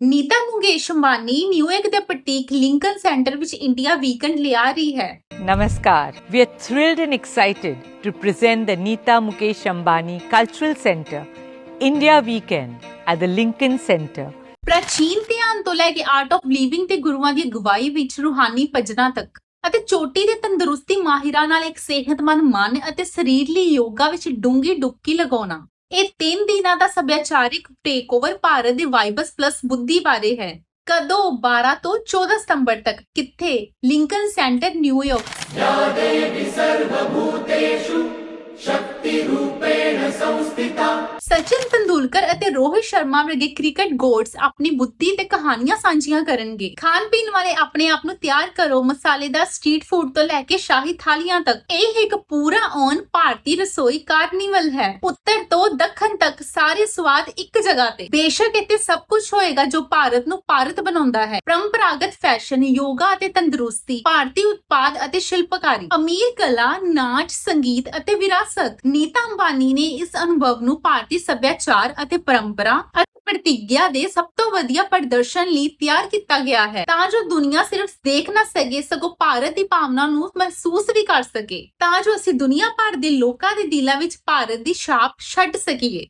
ਨੀਤਾ Mukesh Ambani New York ਦੇ ਪਟੀਕ Lincoln Center ਵਿੱਚ ਇੰਡੀਆ ਵੀਕਐਂਡ ਲਿਆ ਰਹੀ ਹੈ Namaskar. We are thrilled and excited to present the Neeta Mukesh Ambani Cultural Center India Weekend at the Lincoln Center. ਪ੍ਰਾਚੀਨ ਧਿਆਨ ਤੋਂ ਲੈ ਕੇ ਆਰਟ ਆਫ ਲਿਵਿੰਗ ਤੇ ਗੁਰੂਆਂ ਦੀ ਅਗਵਾਈ ਵਿੱਚ ਰੂਹਾਨੀ ਭਜਨਾਂ ਤੱਕ ਅਤੇ ਚੋਟੀ ਦੇ ਤੰਦਰੁਸਤੀ ਮਾਹਿਰਾਂ ਨਾਲ ਇੱਕ ਸਿਹਤਮੰਦ ਮਨ ਅਤੇ ਸਰੀਰ ਲਈ ਯੋਗਾ ਵਿੱਚ ਡੂੰਗੀ ਡੁਬਕੀ ਲਗਾਉਣਾ ਇਹ 3 ਦਿਨਾਂ ਦਾ ਸੱਭਿਆਚਾਰਿਕ ਟੇਕਓਵਰ ਭਾਰਤ ਦੇ ਵਾਈਬਸ ਪਲੱਸ ਬੁੱਧੀ ਬਾਰੇ ਹੈ। ਕਦੋਂ? 12 ਤੋਂ 14 ਸਤੰਬਰ ਤੱਕ। ਕਿੱਥੇ? Lincoln Center New York Sachin Tendulkar ਅਤੇ ਰੋਹਿਤ ਸ਼ਰਮਾ ਵਰਗੇ ਕ੍ਰਿਕਟ ਗੋਡਸ ਆਪਣੀ ਬੁੱਧੀ ਤੇ ਕਹਾਣੀਆਂ ਸਾਂਝੀਆਂ ਕਰਨਗੇ। ਖਾਣ ਪੀਣ ਵਾਲੇ ਆਪਣੇ ਆਪ ਨੂੰ ਤਿਆਰ ਕਰੋ। ਮਸਾਲੇਦਾਰ ਸਟਰੀਟ ਫੂਡ ਤੋਂ ਲੈ ਕੇ ਸ਼ਾਹੀ ਥਾਲੀਆਂ ਤੱਕ, ਇਹ ਇੱਕ ਪੂਰਾ ਔਨ ਭਾਰਤੀ ਰਸੋਈ ਕਾਰਨੀਵਲ ਹੈ। ਉੱਤਰ ਤੋਂ ਦੱਖਣ ਤੱਕ ਸਾਰੇ ਸਵਾਦ ਇੱਕ ਜਗ੍ਹਾ ਤੇ। ਬੇਸ਼ੱਕ ਇੱਥੇ ਸਭ ਕੁਝ ਹੋਏਗਾ ਜੋ ਭਾਰਤ ਨੂੰ ਭਾਰਤ ਬਣਾਉਂਦਾ ਹੈ। ਪਰੰਪਰਾਗਤ ਫੈਸ਼ਨ, ਯੋਗਾ ਅਤੇ ਤੰਦਰੁਸਤੀ, ਭਾਰਤੀ ਉਤਪਾਦ ਅਤੇ ਸ਼ਿਲਪਕਾਰੀ, ਅਮੀਰ ਕਲਾ, ਨਾਚ, ਸੰਗੀਤ ਅਤੇ ਵਿਰਾਸਤ। ਨੀਤਾ ਅੰਬਾਨੀ ਨੇ ਇਸ ਅਨੁਭਵ ਨੂੰ ਭਾਰਤੀ ਸੱਭਿਆਚਾਰ ਅਤੇ ਪਰੰਪਰਾ ਅਤੇ ਪ੍ਰਤੀਗਿਆ ਦੇ ਸਭ ਤੋਂ ਵਧੀਆ ਪ੍ਰਦਰਸ਼ਨ ਲਈ ਤਿਆਰ ਕੀਤਾ ਗਿਆ ਹੈ। ਤਾਂ ਜੋ ਦੁਨੀਆ ਸਿਰਫ ਦੇਖ ਨਾ ਸਕੇ, ਸਗੋਂ ਭਾਰਤ ਦੀ ਭਾਵਨਾ ਨੂੰ ਮਹਿਸੂਸ ਵੀ ਕਰ ਸਕੇ। ਤਾਂ ਜੋ ਅਸੀਂ ਦੁਨੀਆ ਭਰ ਦੇ ਲੋਕਾਂ ਦੇ ਦਿਲਾਂ ਵਿੱਚ ਭਾਰਤ ਦੀ ਛਾਪ ਛੱਡ ਸਕੀਏ।